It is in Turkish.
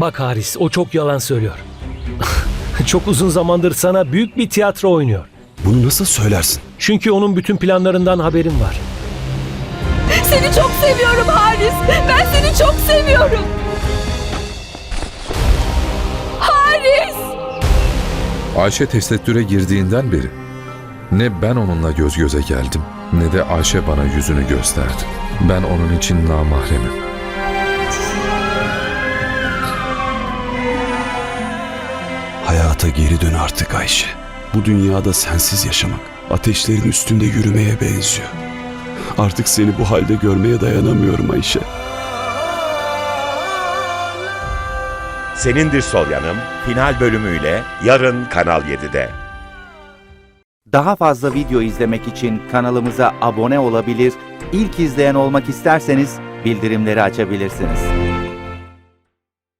Bak Haris, o çok yalan söylüyor. çok uzun zamandır sana büyük bir tiyatro oynuyor. Bunu nasıl söylersin? Çünkü onun bütün planlarından haberim var. Seni çok seviyorum Haris. Ben seni çok seviyorum. Haris! Ayşe tesettüre girdiğinden beri ne ben onunla göz göze geldim ne de Ayşe bana yüzünü gösterdi. Ben onun için namahremim. Hayata geri dön artık Ayşe. Bu dünyada sensiz yaşamak, ateşlerin üstünde yürümeye benziyor. Artık seni bu halde görmeye dayanamıyorum Ayşe. Senindir Sol Yanım final bölümüyle yarın Kanal 7'de. Daha fazla video izlemek için kanalımıza abone olabilir, ilk izleyen olmak isterseniz bildirimleri açabilirsiniz.